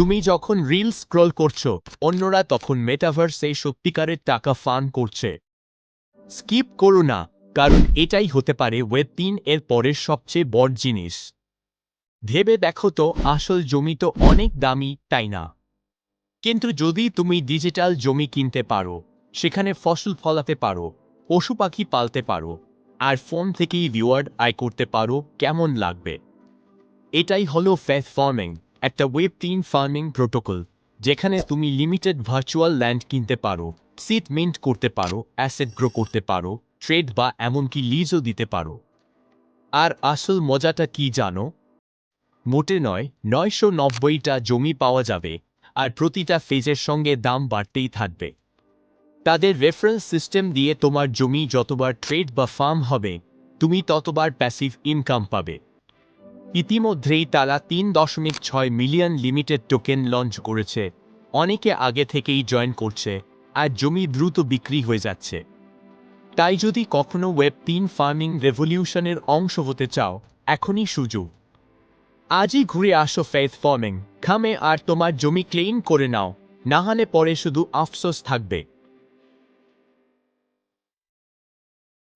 তুমি যখন reel scroll করছ, অন্যরা তখন মেটাভার্সে সত্যিকারের টাকা ফান করছে। স্কিপ করো না, কারণ এটাই হতে পারে ওয়েব তিন এর পরের সবচেয়ে বড় জিনিস। ভেবে দেখো তো, আসল জমি তো অনেক দামি, তাই না? কিন্তু যদি তুমি ডিজিটাল জমি কিনতে পারো, সেখানে ফসল ফলাতে পারো, পশু পাখি পালতে পারো, আর ফোন থেকেই রিওয়ার্ড আয় করতে পারো, কেমন লাগবে? এটাই হলো ফেথ ফার্মিং একটা ওয়েব তিন ফার্মিং প্রোটোকল যেখানে তুমি লিমিটেড ভার্চুয়াল ল্যান্ড কিনতে পারো সিট মিন্ট করতে পারো অ্যাসেট গ্রো করতে পারো ট্রেড বা এমনকি লিজও দিতে পারো। আর আসল মজাটা কি জানো? মোটে নয়, নয়শো নব্বইটা জমি পাওয়া যাবে, আর প্রতিটা ফেজের সঙ্গে দাম বাড়তেই থাকবে। তাদের রেফারেন্স সিস্টেম দিয়ে তোমার জমি যতবার ট্রেড বা ফার্ম হবে, তুমি ততবার প্যাসিভ ইনকাম পাবে। ইতিমধ্যেই তারা তিন দশমিক ছয় মিলিয়ন লিমিটেড টোকেন লঞ্চ করেছে। অনেকে আগে থেকেই জয়েন করছে, আর জমি দ্রুত বিক্রি হয়ে যাচ্ছে। তাই যদি কখনো ওয়েব তিন ফার্মিং রেভলিউশনের অংশ হতে চাও, এখনই সুযোগ। আজই ঘুরে আসো ফেথ ফার্মিং, খামে আর তোমার জমি ক্লেইম করে নাও, না হলে পরে শুধু আফসোস থাকবে।